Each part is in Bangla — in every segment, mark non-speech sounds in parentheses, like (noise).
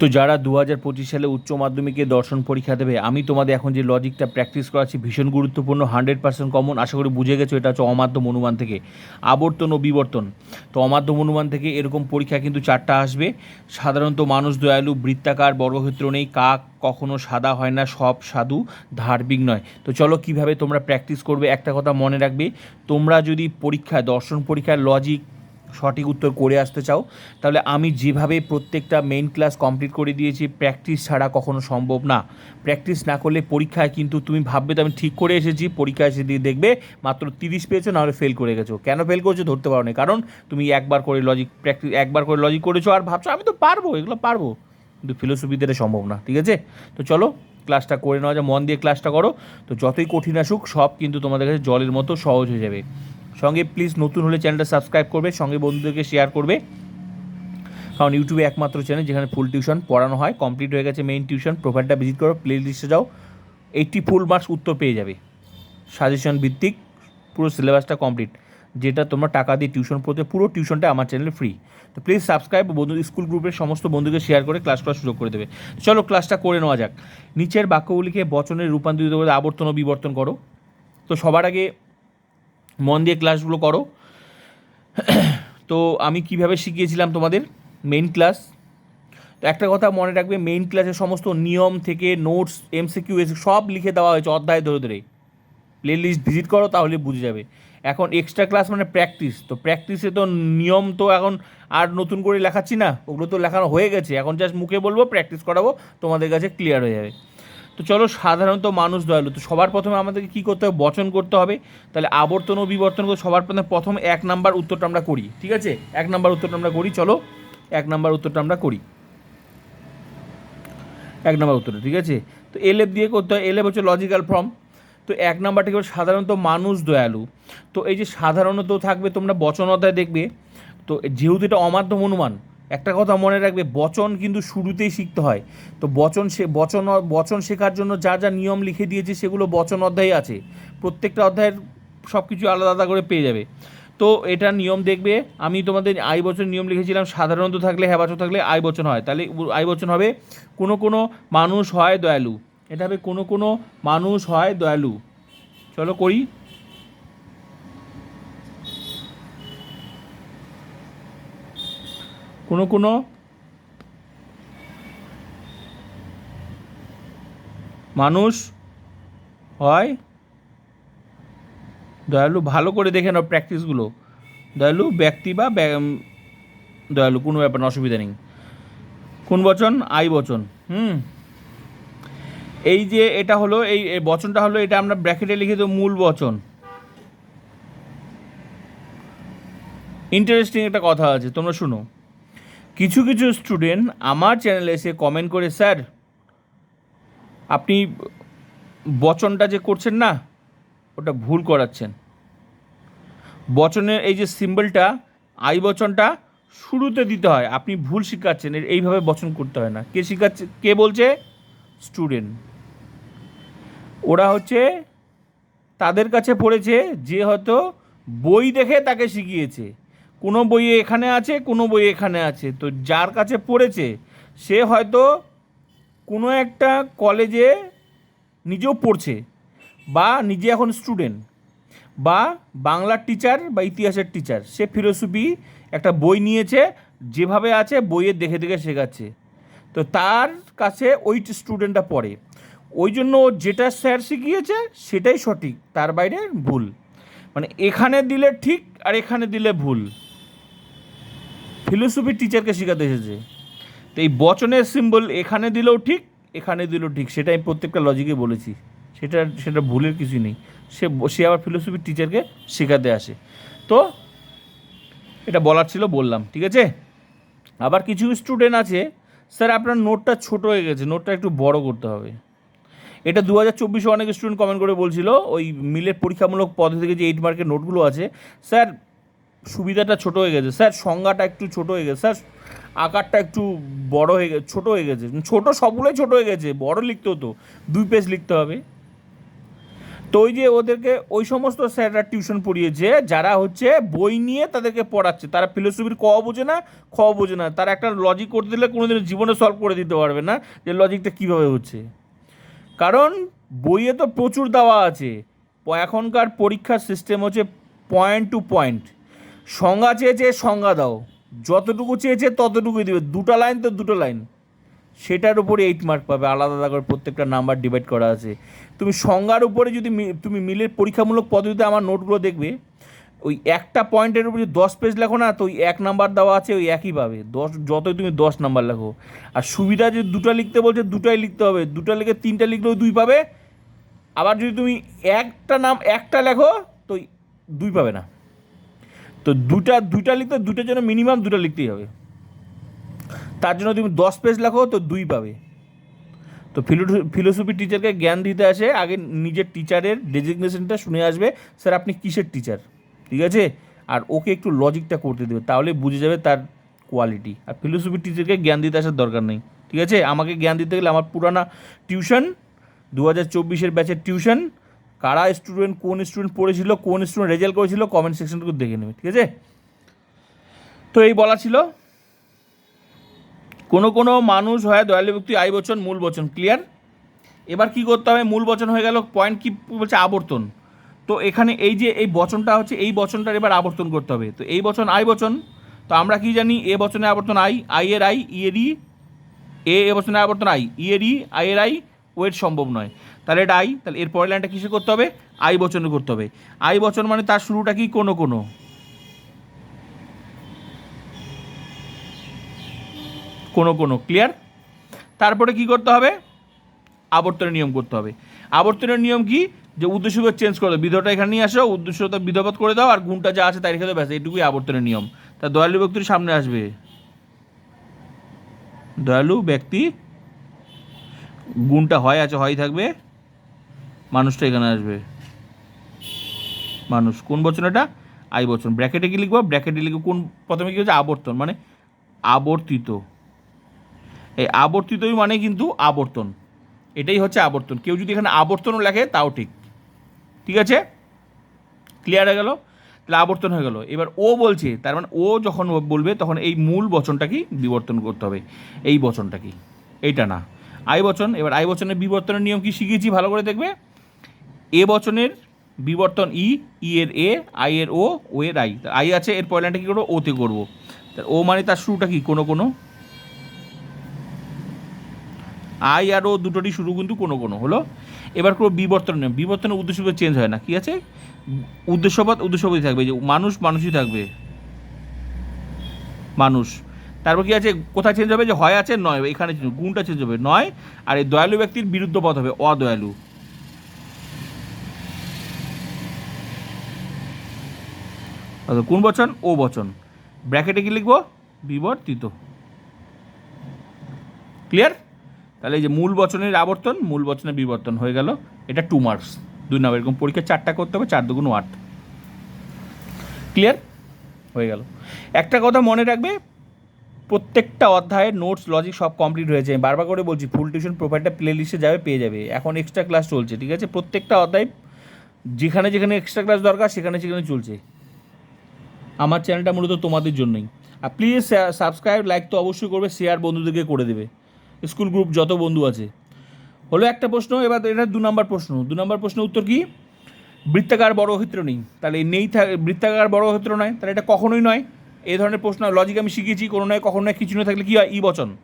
তো যারা দু হাজার পঁচিশ সালে উচ্চ মাধ্যমিকে দর্শন পরীক্ষা দেবে, আমি তোমাদের এখন যে লজিকটা প্র্যাকটিস করাচ্ছি, ভীষণ গুরুত্বপূর্ণ হান্ড্রেড পার্সেন্ট কমন আশা করি বুঝে গেছো, এটা হচ্ছে অমাধ্যম অনুমান থেকে। আবর্তন ও বিবর্তন। তো অমাধ্যম অনুমান থেকে এরকম পরীক্ষা কিন্তু চারটা আসবে। সাধারণত মানুষ দয়ালু, বৃত্তাকার, বর্গক্ষেত্র নেই, কাক কখনো সাদা হয় না, সব সাধু, ধার্মিক নয়। তো চলো কীভাবে তোমরা প্র্যাকটিস করবে, একটা কথা মনে রাখবে, তোমরা যদি পরীক্ষায়, দর্শন পরীক্ষায় লজিক সঠিক উত্তর করে আসতে চাও, তাহলে আমি যেভাবে প্রত্যেকটা মেইন ক্লাস কমপ্লিট করে দিয়েছি প্র্যাকটিস ছাড়া কখনো সম্ভব না। প্র্যাকটিস না করলে পরীক্ষায় কিন্তু তুমি ভাববে তো আমি ঠিক করে এসেছি, পরীক্ষায় এসে দিয়ে দেখবে মাত্র তিরিশ পেয়েছ, নাহলে ফেল করে গেছো। কেন ফেল করছ ধরতে পারো না, কারণ তুমি একবার করে লজিক প্র্যাকটিস একবার করে লজিক করেছ আর ভাবছ, আমি তো পারব, এগুলো পারব। কিন্তু ফিলোসফিতে এটা সম্ভব না, ঠিক আছে? তো চলো ক্লাসটা করে নেওয়া যায় মন দিয়ে ক্লাসটা করো। তো যতই কঠিন আসুক, সব কিন্তু তোমাদের কাছে জলের মতো সহজ হয়ে যাবে। সঙ্গে প্লিজ নতুন হলে চ্যানেলটা সাবস্ক্রাইব করবে, সঙ্গে বন্ধুদেরকে শেয়ার করবে। কারণ ইউটিউবে একমাত্র চ্যানেল যেখানে ফুল টিউশন পড়ানো হয় কমপ্লিট হয়ে গেছে মেইন টিউশন প্রোফাইলটা ভিজিট করো প্লে লিস্টে যাও এইটটি ফুল মার্কস উত্তর পেয়ে যাবে। সাজেশন ভিত্তিক পুরো সিলেবাসটা কমপ্লিট যেটা তোমরা টাকা দিয়ে টিউশন পড়তে, পুরো টিউশনটা আমার চ্যানেলে ফ্রি তো প্লিজ সাবস্ক্রাইব বন্ধু স্কুল গ্রুপের সমস্ত বন্ধুকে শেয়ার করে ক্লাস করার সুযোগ করে দেবে। চলো ক্লাসটা করে নেওয়া যাক। নিচের বাক্যগুলিকে বচনের রূপান্তরিত করে আবর্তন ও বিবর্তন করো। তো সবার আগে মন দিয়ে ক্লাসগুলো করো। তো আমি কীভাবে শিখিয়েছিলাম তোমাদের? মেইন ক্লাস তো একটা কথা মনে রাখবে মেইন ক্লাসের সমস্ত নিয়ম থেকে নোটস এমসিকিউ সব লিখে দেওয়া হয়েছে অধ্যায় ধরে ধরে। প্লে লিস্ট ভিজিট করো, তাহলে বুঝে যাবে। এখন এক্সট্রা ক্লাস মানে প্র্যাকটিস তো প্র্যাকটিসে তো নিয়ম তো এখন আর নতুন করে লেখাচ্ছি না, ওগুলো তো লেখানো হয়ে গেছে। এখন জাস্ট মুখে বলব প্র্যাকটিস করাবো, তোমাদের কাছে ক্লিয়ার হয়ে যাবে। তো চলো সাধারণত মানুষ দয়ালু, তো সবার প্রথমে আমাদেরকে কী করতে হবে? বচন করতে হবে। তাহলে আবর্তন ও বিবর্তন করে সবার প্রথমে প্রথম এক নাম্বার উত্তরটা আমরা করি, ঠিক আছে? এক নাম্বার উত্তরটা আমরা করি, চলো। এক নাম্বার উত্তরটা আমরা করি। এক নাম্বার উত্তরটা, ঠিক আছে? তো এলেপ দিয়ে করতে হয় এলেপ হচ্ছে লজিক্যাল ফর্ম তো এক নাম্বারটা কি সাধারণত মানুষ দয়ালু। তো এই যে সাধারণত থাকবে, তোমরা বচন দেখবে। তো যেহেতু এটা অমাধ্যম অনুমান একটা কথা মনে রাখবে, বচন কিন্তু শুরুতেই শিখতে হয়। তো বচন সে বচন বচন শেখার জন্য যা যা নিয়ম লিখে দিয়েছে সেগুলো বচন অধ্যায়ে আছে। প্রত্যেকটা অধ্যায়ের সব কিছু আলাদা আলাদা করে পেয়ে যাবে। তো এটা নিয়ম দেখবে, আমি তোমাদের আই বচন নিয়ম লিখেছিলাম, সাধারণত থাকলে হ্যাঁ বচন থাকলে আই বচন হয়। তাহলে আই বচন হবে, কোনো কোনো মানুষ হয় দয়ালু। এটা হবে কোনো কোনো মানুষ হয় দয়ালু। চলো করি। কোনো কোনো। মানুষ হয়। দয়ালু, ভালো করে দেখে নাও প্র্যাকটিসগুলো। দয়ালু, ব্যক্তি বা দয়ালু, কোনো ব্যাপার না, অসুবিধা নেই। কোন বচন? আই বচন। হুম। এই যে এটা হলো, এই এই বচনটা হলো, এটা আমরা ব্র্যাকেটে লিখে দেবো মূল বচন। ইন্টারেস্টিং একটা কথা আছে, তোমরা শুনো। কিছু কিছু স্টুডেন্ট আমার চ্যানেলে এসে কমেন্ট করে স্যার আপনি বচনটা যে করছেন না, ওটা ভুল করাচ্ছেন। বচনের এই যে সিম্বলটা আই বচনটা শুরুতে দিতে হয়। আপনি ভুল শেখাচ্ছেন এইভাবে বচন করতে হয় না। কে শেখাচ্ছে, কে বলছে? স্টুডেন্ট ওরা হচ্ছে তাদের কাছে পড়েছে, যে হয়তো বই দেখে তাকে শিখিয়েছে। কোনো বইয়ে এখানে আছে, কোনো বই এখানে আছে। তো যার কাছে পড়েছে, সে হয়তো কোনো একটা কলেজে নিজেও পড়ছে বা নিজে এখন স্টুডেন্ট বা বাংলার টিচার বা ইতিহাসের টিচার সে ফিলোসফি একটা বই নিয়েছে, যেভাবে আছে বইয়ে দেখে দেখে শেখাচ্ছে। তো তার কাছে ওই স্টুডেন্টটা পড়ে। ওই জন্য ও যেটা স্যার শিখিয়েছে, সেটাই সঠিক, তার বাইরে ভুল। মানে এখানে দিলে ঠিক আর এখানে দিলে ভুল। ফিলোসফি টিচারকে শেখাতে এসেছে। তো এই বচনের সিম্বল এখানে দিলেও ঠিক, এখানে দিলেও ঠিক, সেটা আমি প্রত্যেকটা লজিকে বলেছি। সেটা সেটা ভুলের কিছু নেই। সে সে আবার ফিলোসফি টিচারকে শেখাতে আসে। তো এটা বলার ছিল, বললাম, ঠিক আছে? আবার কিছু স্টুডেন্ট আছে, স্যার আপনার নোটটা ছোট হয়ে গেছে নোটটা একটু বড় করতে হবে। এটা দু হাজার চব্বিশে অনেক স্টুডেন্ট কমেন্ট করে বলছিল, ওই মিলের পরীক্ষামূলক পদ্ধতি থেকে যে এইট মার্কের নোটগুলো আছে, স্যার সুবিধাটা ছোট হয়ে গেছে। স্যার, সংজ্ঞাটা একটু ছোট হয়ে গেছে। স্যার, আকারটা একটু বড় হয়ে গেছে, ছোটো হয়ে গেছে। ছোট সবগুলোই ছোট হয়ে গেছে। বড় লিখতে হতো। দুই পেজ লিখতে হবে। তো ওই যে ওদেরকে ওই সমস্ত স্যাররা টিউশন পড়িয়েছে, যারা হচ্ছে বই নিয়ে তাদেরকে পড়াচ্ছে। তারা ফিলোসফির ক বোঝে না, খ বোঝে না। তারা একটা লজিক করতে দিলে কোনোদিন জীবনে সলভ করে দিতে পারবে না যে লজিকটা কীভাবে হচ্ছে। কারণ বইয়ে তো প্রচুর দেওয়া আছে। এখনকার পরীক্ষার সিস্টেম হচ্ছে পয়েন্ট টু পয়েন্ট সংজ্ঞা চেয়েছে, সংজ্ঞা দাও। যতটুকু চেয়েছে, ততটুকুই দেবে। দুটো লাইন তো দুটো লাইন। সেটার উপরে এইট মার্ক পাবে। আলাদা আলাদা করে প্রত্যেকটা নাম্বার ডিভাইড করা আছে। তুমি সংজ্ঞার উপরে যদি তুমি মিলের পরীক্ষামূলক পদ্ধতিতে আমার নোটগুলো দেখবে, ওই একটা পয়েন্টের উপরে যদি দশ পেজ লেখো না, তো ওই এক নাম্বার দেওয়া আছে, ওই একই পাবে। দশ, যতই তুমি দশ নাম্বার লেখো। আর সুবিধা যদি দুটো লিখতে বলছে, দুটাই লিখতে হবে। দুটো লিখে তিনটা লিখলেও দুই পাবে। আবার যদি তুমি একটা নাম, একটা লেখো, তো দুই পাবে না। তো দুটা দুইটা লিখতে, দুটোর জন্য মিনিমাম দুটো লিখতেই হবে। তার জন্য তুমি দশ পেজ লেখো, তো দুই পাবে। তো ফিলোসফি টিচারকে জ্ঞান দিতে আসে, আগে নিজের টিচারের ডেজিগনেশনটা শুনে আসবে স্যার আপনি কিসের টিচার ঠিক আছে? আর ওকে একটু লজিকটা করতে দেবে, তাহলে বুঝে যাবে তার কোয়ালিটি আর ফিলোসফি টিচারকে জ্ঞান দিতে আসার দরকার নেই, ঠিক আছে? আমাকে জ্ঞান দিতে গেলে আমার পুরানা টিউশন দু হাজার চব্বিশের ব্যাচের টিউশন কারা স্টুডেন্ট কোন স্টুডেন্ট পড়েছিল, কোন স্টুডেন্ট রেজাল্ট করেছিল কমেন্ট সেকশনটুকু দেখে নেবে, ঠিক আছে? তো এই বলা ছিল। কোনো কোনো মানুষ হয়, দয়ালু ব্যক্তি, আই বচন, মূল বচন ক্লিয়ার এবার কি করতে হবে? মূল বচন হয়ে গেল পয়েন্ট কি বলছে? আবর্তন। তো এখানে এই যে, এই বচনটা হচ্ছে, এই বচনটার এবার আবর্তন করতে হবে। তো এই বচন, আই বচন। তো আমরা কি জানি, এ বচনে আবর্তন আই আই এর আই, ই এর ই, এ এ বচনে আবর্তন আই, ই এর ই, আই এর আই ওয়েট সম্ভব নয়। তাহলে এটা আই, তাহলে এর পরের লাইনটা কিসে করতে হবে? আই বচনে করতে হবে। আই বচন মানে তার শুরুটা কি? কোনো কোনো। কোনো কোনো। ক্লিয়ার তারপরে কি করতে হবে? আবর্তনের নিয়ম করতে হবে। আবর্তনের নিয়ম কি? যে উদ্দেশ্যকে চেঞ্জ করে দাও। বিধটা এখানে নিয়ে আসো উদ্দেশ্যতা বিধবত করে দাও, আর গুণটা যা আছে তাই রেখে ব্যাস, এইটুকুই আবর্তনের নিয়ম। তা দয়ালু ব্যক্তির সামনে আসবে। দয়ালু ব্যক্তি, গুণটা হয় আছে, হয় থাকবে। মানুষটা এখানে আসবে। মানুষ, কোন বচন এটা? আই বচন। ব্র্যাকেটে কি লিখব? ব্র্যাকেটে লিখব কোন, প্রথমে কি হচ্ছে? আবর্তন মানে আবর্তিত। এই আবর্তিতই মানে কিন্তু আবর্তন। এটাই হচ্ছে আবর্তন। কেউ যদি এখানে আবর্তনও লেখে, তাও ঠিক। ঠিক আছে? ক্লিয়ার হয়ে গেল? তাহলে আবর্তন হয়ে গেল। এবার ও বলছে, তার মানে ও যখন বলবে, তখন এই মূল বচনটা কি? বিবর্তন করতে হবে। এই বচনটা কি? এইটা না। আই বচন, এবার আই বচনের বিবর্তনের নিয়ম কি শিখিয়েছি ভালো করে দেখবে। এ বচনের বিবর্তন ই ই এর এ, আই এর ও ও এর আই। আই আছে, এর পয়লানটা কী করব? ওতে করব। তার ও মানে তার শুরুটা কি? কোনো কোনো। আই আর ও দুটোরই শুরু কিন্তু কোনো কোনো। হলো? এবার কোনো বিবর্তন নেই বিবর্তনের উদ্দেশ্য চেঞ্জ হয় না। কি আছে? উদ্দেশ্যপদ উদ্দেশ্যপদই থাকবে। যে মানুষ মানুষই থাকবে। মানুষ। তারপর কি আছে? কোথায় চেঞ্জ হবে? যে হয় আছে, নয়। এখানে। গুণটা চেঞ্জ হবে। নয়। আর এই দয়ালু ব্যক্তির বিরুদ্ধ পদ হবে। অদয়ালু। কোন বচন? ও বচন। ব্র্যাকেটে কি লিখব? বিবর্তিত ক্লিয়ার? তাহলে এই যে মূল বচনের আবর্তন, মূল বচনের বিবর্তন হয়ে গেল। এটা টু মার্কস দুই নম্বর, এরকম পরীক্ষা চারটা করতে হবে, চার দুগুণ আট। ক্লিয়ার? হয়ে গেল। একটা কথা মনে রাখবে, প্রত্যেকটা অধ্যায়ের নোটস লজিক সব কমপ্লিট হয়েছে। আমি বারবার করে বলছি ফুল টিউশন প্রোফাইলটা প্লে লিস্টে যাবে, পেয়ে যাবে। এখন এক্সট্রা ক্লাস চলছে, ঠিক আছে? প্রত্যেকটা অধ্যায়, যেখানে যেখানে এক্সট্রা ক্লাস দরকার, সেখানে সেখানে চলছে। আমার চ্যানেলটা মূলত তোমাদের জন্যই। আর প্লিজ সাবস্ক্রাইব লাইক তো অবশ্যই করবে শেয়ার বন্ধুদেরকে করে দেবে। স্কুল গ্রুপ যত বন্ধু আছে। হলো একটা প্রশ্ন, এবার এটা দু নম্বর প্রশ্ন। দু নম্বর প্রশ্ন উত্তর কি? বৃত্তাকার বর্গক্ষেত্র নেই। তাহলে নেই থাক বৃত্তাকার বর্গক্ষেত্র নয়। তাহলে এটা কখনোই নয়। এই ধরনের প্রশ্ন লজিক আমি শিখেছি কোনো নয়, কখনো নয়, কিছু নয় থাকলে কী হয়? ই বচন।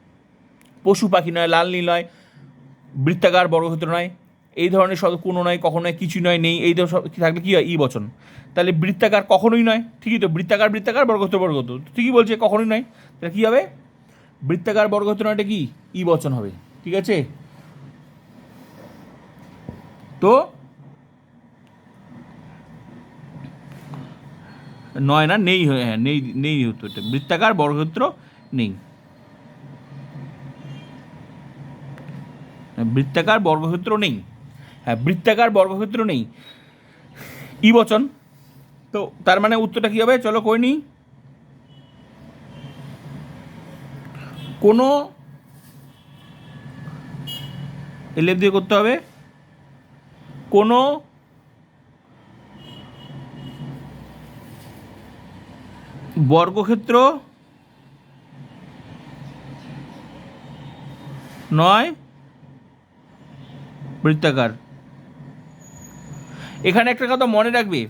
পশু পাখি নয়, লাল নীল নয়, বৃত্তাকার বর্গক্ষেত্র নয়। এই ধরনের সব কোনো নয় কখনো নয় কিছু নয়, নেই, এই ধরনের থাকলে কী হয়? ই বচন। তাহলে বৃত্তাকার কখনোই নয়। ঠিকই তো, বৃত্তাকার বৃত্তাকার, বর্গক্ষেত্র বর্গক্ষেত্র। ঠিকই বলছে, কখনোই নয়। তাহলে কী হবে? বৃত্তাকার, বর্গক্ষেত্র নয়টা কি? ই বচন হবে। ঠিক আছে? তো নয় না, নেই হয়ে- নেই নেই হতো বৃত্তাকার, বর্গক্ষেত্র নেই। বৃত্তাকার, বর্গক্ষেত্র নেই। হ্যাঁ বৃত্তাকার বর্গক্ষেত্র নেই। ই বচন। তো তার মানে উত্তরটা কী হবে? চলো কই নি? কোনো এলেপ দিয়ে করতে হবে। কোনো বর্গক্ষেত্র নয়, বৃত্তাকার। এখানে একটা কথা মনে রাখবে।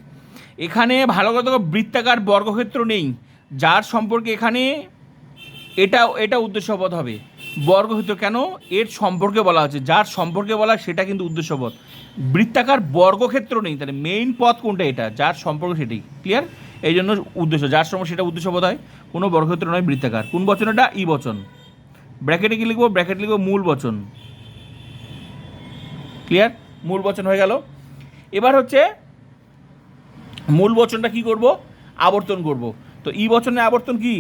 এখানে ভালো কথা বৃত্তাকার বর্গক্ষেত্র নেই। যার সম্পর্কে এখানে এটা এটা উদ্দেশ্যপদ হবে। বর্গক্ষেত্র কেন? এর সম্পর্কে বলা হচ্ছে। যার সম্পর্কে বলা, সেটা কিন্তু উদ্দেশ্যপদ বৃত্তাকার বর্গক্ষেত্র নেই। তাহলে মেইন পথ কোনটা এটা? যার সম্পর্ক সেটাই। ক্লিয়ার এই জন্য উদ্দেশ্য। যার সময় সেটা উদ্দেশ্যপদ হয়, কোনো বর্গক্ষেত্র নয় বৃত্তাকার। কোন বচন এটা? ই বচন। ব্র্যাকেটে কি লিখব? ব্র্যাকেট লিখব মূল বচন। ক্লিয়ার মূল বচন হয়ে গেল। এবার হচ্ছে মূল বচনটা কি করব? আবর্তন করব। তো ই বচনে আবর্তন কি?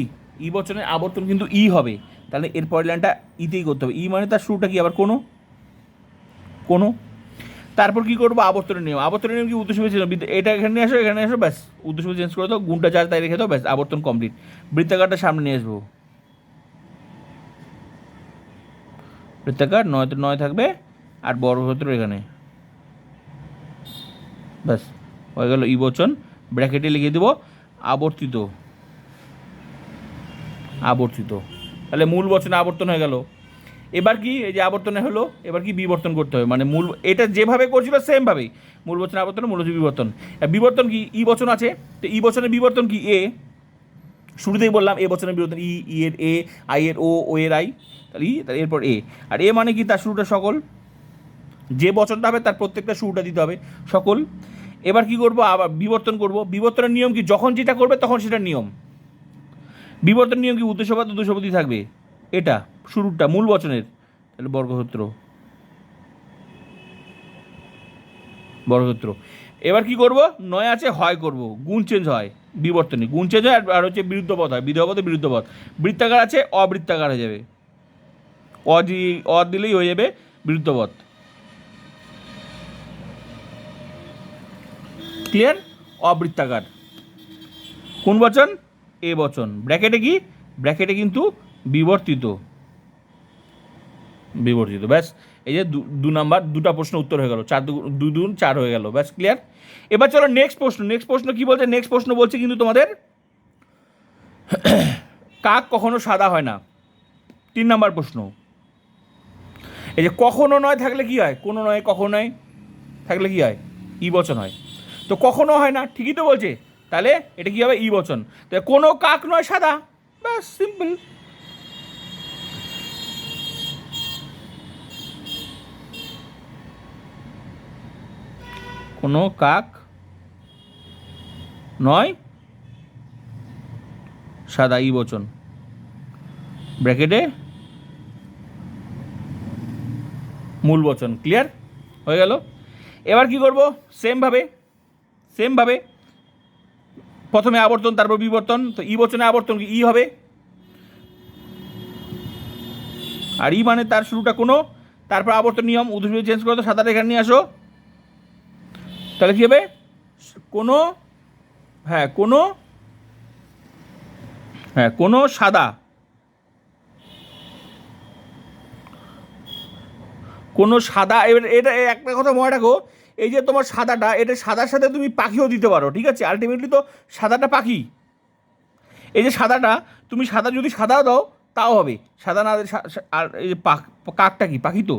ই বচনের আবর্তন কিন্তু ই হবে। তাহলে এর পরের লাইনটা ইতেই করতে হবে। ই মানে তার শুরুটা কি? আবার কোনো? কোনো? তারপর কি করব? আবর্তনের নিয়ম। আবর্তনের নিয়ম কি? উদ্দেশ্য চেঞ্জ এটা এখানে আসো এখানে আসো, ব্যাস। উদ্দেশ্য চেঞ্জ করে দাও গুণটা চার তাই রেখে দাও, ব্যাস। আবর্তন কমপ্লিট বৃত্তাকারটা সামনে নিয়ে আসব। বৃত্তাকার নয় নয় থাকবে, আর বর্গক্ষেত্র এখানে। ব্যাস, হয়ে গেল ই বচন ব্র্যাকেটে লিখে দেবো, আবর্তিত। আবর্তিত। তাহলে মূল বচনে আবর্তন হয়ে গেল। এবার কি, এই যে আবর্তনে হলো, এবার কি বিবর্তন করতে হবে? মানে মূল, এটা যেভাবে করছিল সেমভাবেই মূল বচন আবর্তন, মূল হচ্ছে বিবর্তন। বিবর্তন কি? ই বচন আছে। তো ই বচনের বিবর্তন কি? এ। শুরুতেই বললাম, এ বচনের বিবর্তন, ই ই এর এ, আই এর ও ও এর আই। তাহলে ই, তাহলে এরপর এ। আর এ মানে কি? তার শুরুটা সকল। যে বচনটা হবে, তার প্রত্যেকটা শুরুটা দিতে হবে। সকল। এবার কি করব? আবার বিবর্তন করব। বিবর্তনের নিয়ম কি? যখন যেটা করবে তখন সেটা নিয়ম। বিবর্তন নিয়ম কি? উদ্দেশ্যবাদ, উদ্দেশ্যপতি থাকবে। এটা শুরুটা মূল বচনের। তাহলে বর্গসূত্র। বর্গসূত্র। এবার কি করব? নয় আছে, হয় করব। গুণ চেঞ্জ হয়, বিবর্তনে। গুণ চেঞ্জ হয়, আর- হচ্ছে বিরুদ্ধপদ হয়। বিধপদে বিরুদ্ধপদ বৃত্তাকার আছে, অবৃত্তাকার হয়ে যাবে। অ দিলেই হয়ে যাবে বিরুদ্ধপদ ক্লিয়ার অবৃত্তাকার। কোন বচন? এ বচন। ব্র্যাকেটে কি? ব্র্যাকেটে কিন্তু বিবর্তিত। বিবর্তিত, ব্যাস। এই যে দু- নাম্বার, দুটা প্রশ্ন উত্তর হয়ে গেল। চার দু দুন চার হয়ে গেল। ব্যাস ক্লিয়ার এবার চলো নেক্সট প্রশ্ন। নেক্সট প্রশ্ন কি বলছে? নেক্সট প্রশ্ন বলছে কিন্তু তোমাদের (clears throat) কাক কখনো সাদা হয় না। তিন নাম্বার প্রশ্ন। এই যে কখনো নয় থাকলে কি হয়? কোনো নয়, কখনো নয় থাকলে কি হয়? ই বচন হয়। তো কখনো হয় না, ঠিকই তো বলছে। তাহলে এটা কি হবে? ই বচন। তো কোনো কাক নয় সাদা। ব্যাস সিম্পল কোনো কাক নয় সাদা, ই বচন। ব্র্যাকেটে মূল বচন। ক্লিয়ার? হয়ে গেল। এবার কি করব? সেমভাবে সেমভাবে প্রথমে আবর্তন, তারপর বিবর্তন। তো ই বচনে আবর্তন কি? ই হবে। আর ই মানে তার শুরুটা কোনো, তারপর আবর্তন নিয়ম উদ্দেশ্য চেঞ্জ করে তো সাদাটা এখানে নিয়ে আসো। তাহলে কী হবে? কোনো হ্যাঁ কোনো হ্যাঁ কোনো সাদা। কোনো সাদা, এবার এটা, একটা কথা মনে রাখো এই যে তোমার সাদাটা, এটা সাদার সাথে তুমি পাখিও দিতে পারো, ঠিক আছে? আলটিমেটলি তো সাদাটা পাখি। এই যে সাদাটা, তুমি সাদা যদি সাদা দাও, তাও হবে। সাদা না আর এই যে কাকটা কি? পাখি তো?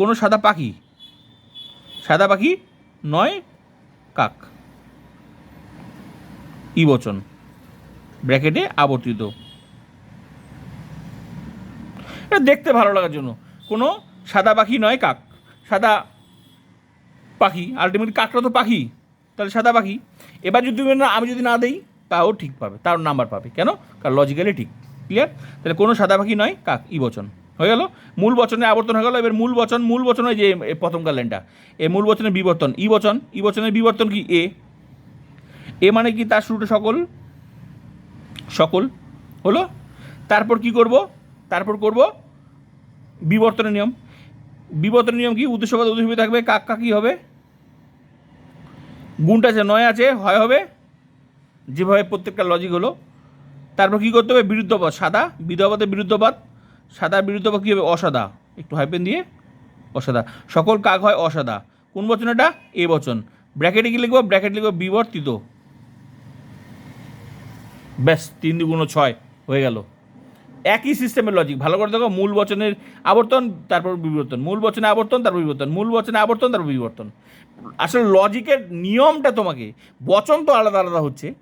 কোনো সাদা পাখি। সাদা পাখি নয়, কাক। ই বচন ব্র্যাকেটে আবর্তিত। এটা দেখতে ভালো লাগার জন্য। কোনো সাদা পাখি নয়, কাক। সাদা পাখি আলটিমেটলি কাকটা তো পাখি, তাহলে সাদা পাখি। এবার যদি না, আমি যদি না দেই, তাও ঠিক পাবে, তার নাম্বার পাবে। কেন? কারণ লজিক্যালি ঠিক ক্লিয়ার তাহলে কোনো সাদা পাখি নয়, কাক, ই বচন। হয়ে গেল? মূল বচনে আবর্তন হয়ে গেল, এবার মূল বচন মূল বচন হয় যে, এ প্রথমকার লাইনটা এই মূল বচনের বিবর্তন, ই বচন, ই বচনের বিবর্তন কি? এ। এ মানে কি? তার শুরুটা সকল সকল হলো? তারপর কি করব? তারপর করব বিবর্তনের নিয়ম। বিবর্তনের নিয়ম কি? উদ্দেশ্যবাদ উদ্দেশ্য থাকবে, কাক, কাকি হবে। গুণটা আছে, নয় আছে, হয় হবে। যেভাবে প্রত্যেকটা লজিক হলো। তারপর কী করতে হবে? বিরুদ্ধপদ সাদা। বিধবাদের বিরুদ্ধপদ সাদা বিরুদ্ধপদ কী হবে? অসাদা। একটু হাইপেন দিয়ে, অসাদা। সকল কাক হয় অসাদা। কোন বচন এটা? এ বচন। ব্র্যাকেটে কি লিখব? ব্র্যাকেট লিখব বিবর্তিত। ব্যাস, তিন দুগুণ ছয় হয়ে গেল। একই সিস্টেমের লজিক ভালো করে দেখো, মূল বচনের আবর্তন, তারপর বিবর্তন। মূল বচনে আবর্তন, তারপর বিবর্তন। মূল বচনে আবর্তন, তারপর বিবর্তন। আসলে লজিকের নিয়মটা তোমাকে, বচন তো আলাদা আলাদা হচ্ছে।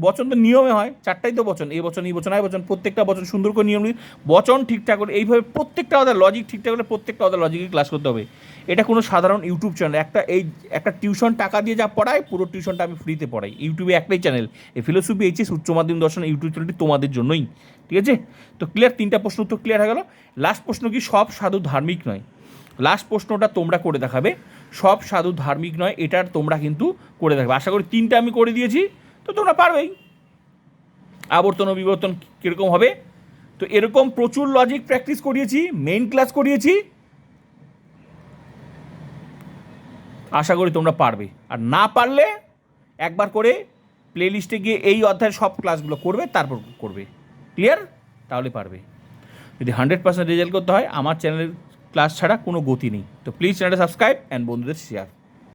বচন তো নিয়মে হয়, চারটাই তো বচন, এই বচন এই বচন এই বচন, প্রত্যেকটা বচন সুন্দর করে নিয়ম নিয়ে- বচন ঠিকঠাক করে, এইভাবে প্রত্যেকটা ওদের লজিক ঠিকঠাক করে প্রত্যেকটা ওদের লজিকে ক্লাস করতে হবে। এটা কোনো সাধারণ ইউটিউব চ্যানেল একটা এই, একটা টিউশন টাকা দিয়ে যা পড়ায়, পুরো টিউশনটা আমি ফ্রিতে পড়াই। ইউটিউবে একটাই চ্যানেল এই ফিলোসফি এইচএস উচ্চ মাধ্যমিক দর্শন ইউটিউব চ্যানেলটি তোমাদের জন্যই। ঠিক আছে? তো ক্লিয়ার তিনটা প্রশ্ন উত্তর ক্লিয়ার হয়ে গেল। লাস্ট প্রশ্ন কি? সব সাধু ধার্মিক নয়। লাস্ট প্রশ্নটা তোমরা করে দেখাবে। সব সাধু ধার্মিক নয় এটার তোমরা কিন্তু করে দেখাবে। আশা করি তিনটা আমি করে দিয়েছি, তো তোমরা পারবেই। আবর্তন ও বিবর্তন কীরকম হবে? তো এরকম প্রচুর লজিক প্র্যাকটিস করিয়েছি মেইন ক্লাস করিয়েছি। আশা করি তোমরা পারবে। আর না পারলে একবার করে প্লেলিস্টে গিয়ে এই অধ্যায়ের সব ক্লাসগুলো করবে, তারপর করবে। ক্লিয়ার তাহলে পারবে। যদি হান্ড্রেড পার্সেন্ট রেজাল্ট করতে হয়, আমার চ্যানেলের ক্লাস ছাড়া কোনো গতি নেই। তো প্লিজ চ্যানেলটা সাবস্ক্রাইব অ্যান্ড বন্ধুদের শেয়ার